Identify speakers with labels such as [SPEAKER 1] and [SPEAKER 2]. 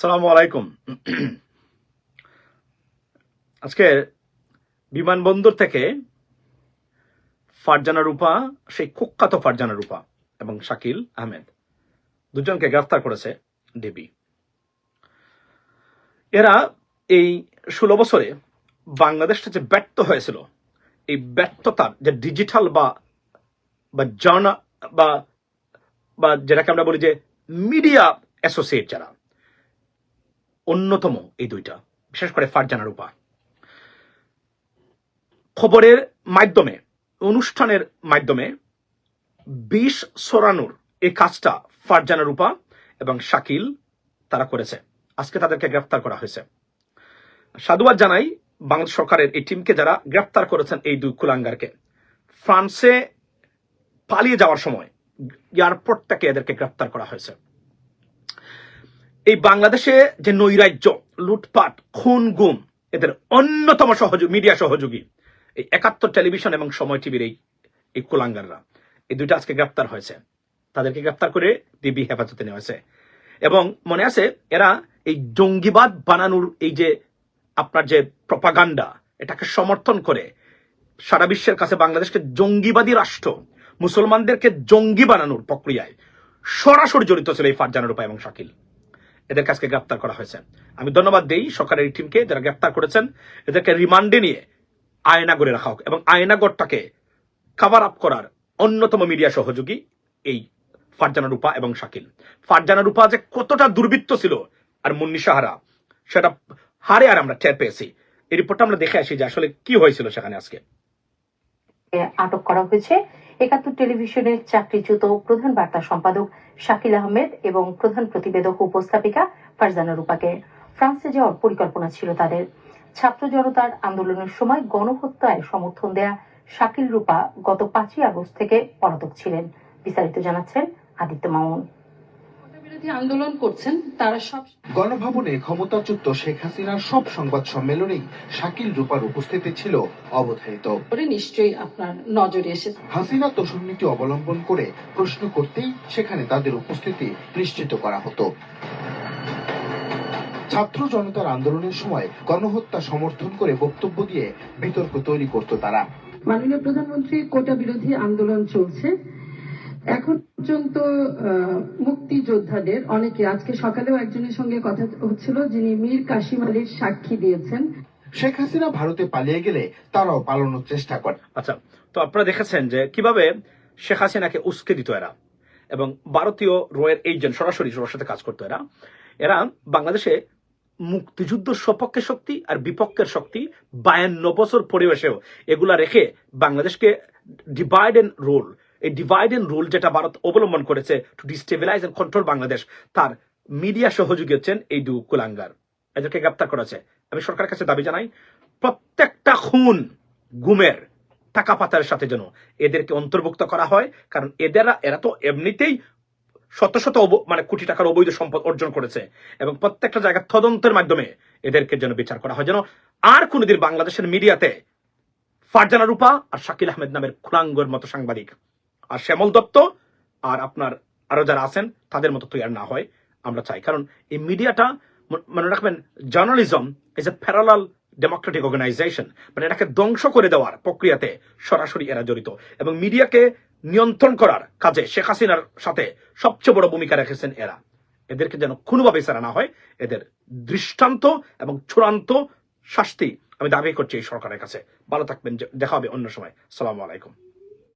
[SPEAKER 1] সালামু আলাইকুম। আজকে বিমানবন্দর থেকে ফারজানা রূপা, সেই কুখ্যাত ফারজানা রূপা এবং শাকিল আহমেদ দুজনকে গ্রেফতার করেছে ডিবি। এরা এই ষোলো বছরে বাংলাদেশটা যে ব্যর্থ হয়েছিল, এই ব্যর্থতার যে ডিজিটাল বা বা জার্না বা বা যেটাকে আমরা বলি যে মিডিয়া অ্যাসোসিয়েট যারা অন্যতম এই দুইটা, বিশেষ করে ফারজানা রূপা। খবরের মাধ্যমে, অনুষ্ঠানের মাধ্যমে বিষ সরানোর এই কাজটা ফারজানা রূপা এবং শাকিল তারা করেছে। আজকে তাদেরকে গ্রেফতার করা হয়েছে। সাধুবাদ জানাই, বাংলাদেশ সরকারের এই টিমকে যারা গ্রেফতার করেছেন এই দুই কুলাঙ্গারকে। ফ্রান্সে পালিয়ে যাওয়ার সময় এয়ারপোর্ট থেকে এদেরকে গ্রেফতার করা হয়েছে। এই বাংলাদেশে যে নৈরাজ্য, লুটপাট খুন গুম এদের অন্যতম সহযোগী, মিডিয়া সহযোগী, এই একাত্তর টেলিভিশন এবং সময় টিভির এই এই কুলাঙ্গাররা, এই দুইটা আজকে গ্রেপ্তার হয়েছে। তাদেরকে গ্রেপ্তার করে ডিবি হেফাজতে নেওয়া হয়েছে। এবং মনে আছে, এরা এই জঙ্গিবাদ বানানোর এই যে আপনার যে প্রপাগান্ডা, এটাকে সমর্থন করে সারা বিশ্বের কাছে বাংলাদেশকে জঙ্গিবাদী রাষ্ট্র, মুসলমানদেরকে জঙ্গি বানানোর প্রক্রিয়ায় সরাসরি জড়িত ছিল এই ফারজানা উপায় এবং শাকিল। এদের কাছকে গ্রেপ্তার করা হয়েছে। আমি ধন্যবাদ দেই সরকারের এই টিমকে যারা গ্রেপ্তার করেছেন। এদেরকে রিমান্ডে নিয়ে আয়নাগরে রাখা হোক এবং আয়নাগরটাকে কাভার আপ করার অন্যতম মিডিয়া সহযোগী এই ফারজানা রূপা এবং শাকিল। ফারজানা রূপা যে কতটা দুর্বৃত্ত ছিল আর মুন্নি সাহারা, সেটা হারে আর আমরা টের পেয়েছি। এই রিপোর্টটা আমরা দেখে আসি যে আসলে কি হয়েছিল সেখানে আজকে।
[SPEAKER 2] আটক করা হয়েছে। একাত্তর টেলিভিশনের চাকরিচ্যুত প্রধান বার্তা সম্পাদক শাকিল আহমেদ এবং প্রধান প্রতিবেদক উপস্থাপিকা ফারজানা রূপাকে। ফ্রান্সে যাওয়ার পরিকল্পনা ছিল তাদের। ছাত্র জনতার আন্দোলনের সময় গণহত্যায় সমর্থন দেয়া শাকিল রূপা গত পাঁচই আগস্ট থেকে পলাতক ছিলেন। বিস্তারিত জানাচ্ছেন আদিত্য মামুন।
[SPEAKER 3] বিরোধী আন্দোলন করছেন তারা সব
[SPEAKER 4] গণভবনে ক্ষমতাচ্যুত শেখ হাসিনার সব সংবাদ সম্মেলনেই শাকিল রূপার উপস্থিতি ছিল অবধারিত।
[SPEAKER 3] নিশ্চয়ই আপনার নজরে এসেছে।
[SPEAKER 4] হাসিনা তোষণ নীতি অবলম্বন করে প্রশ্ন করতেই সেখানে তাদের উপস্থিতি নিশ্চিত করা হতো। ছাত্র জনতার আন্দোলনের সময় গণহত্যা সমর্থন করে বক্তব্য দিয়ে বিতর্ক তৈরি করত তারা।
[SPEAKER 5] মাননীয় প্রধানমন্ত্রী কোটা বিরোধী আন্দোলন চলছে। এখন পর্যন্ত আহ, মুক্তিযোদ্ধাদের অনেকে আজকে সকালেও একজনের সঙ্গে কথা হচ্ছিল যিনি মীর কাশিম আলীর সাক্ষী দিয়েছেন।
[SPEAKER 4] শেখ হাসিনা ভারতে পালিয়ে গেলে তারাও পালানোর চেষ্টা করে
[SPEAKER 1] আচ্ছা তো আপনারা দেখেছেন যে কীভাবে শেখ হাসিনাকে উস্কে দিত এরা এবং ভারতীয় রয়ের এজেন্ট সরাসরি ওর সাথে কাজ করতো এরা। এরা বাংলাদেশে মুক্তিযুদ্ধ সপক্ষে শক্তি আর বিপক্ষের শক্তি বায়ান্ন বছর পরিবেশেও এগুলা রেখে বাংলাদেশকে ডিভাইড এন্ড রুল এই ডিভাইড এন্ড রুল যেটা ভারত অবলম্বন করেছে to destabilise and control Bangladesh, তার মিডিয়া সহযোগী হচ্ছেন এই দু কুলাঙ্গার। এদেরকে গ্রেপ্তার করেছে। আমি সরকারের কাছে দাবি জানাই, প্রত্যেকটা খুন গুমের টাকা পাতার সাথে যেন এদেরকে অন্তর্ভুক্ত করা হয়, কারণ এদেরা, এরা তো এমনিতেই শত শত মানে কোটি টাকার অবৈধ সম্পদ অর্জন করেছে এবং প্রত্যেকটা জায়গায় তদন্তের মাধ্যমে এদেরকে যেন বিচার করা হয়। যেন আর কোনোদিন বাংলাদেশের মিডিয়াতে ফারজানা রূপা আর শাকিল আহমেদ নামের খুলাঙ্গর মতো সাংবাদিক আর শ্যামল দত্ত আর আপনার আরও যারা আছেন, তাদের মতো তৈরি না হয়, আমরা চাই। কারণ এই মিডিয়াটা মনে রাখবেন journalism is a parallel democratic organisation মানে এটাকে ধ্বংস করে দেওয়ার প্রক্রিয়াতে সরাসরি এরা জড়িত। এবং মিডিয়াকে নিয়ন্ত্রণ করার কাজে শেখ হাসিনার সাথে সবচেয়ে বড় ভূমিকা রেখেছেন এরা। এদেরকে যেন কোনোভাবে সারা না হয়, এদের দৃষ্টান্ত এবং চূড়ান্ত শাস্তি আমি দাবি করছি এই সরকারের কাছে। ভালো থাকবেন, দেখা হবে অন্য সময়। সালামু আলাইকুম।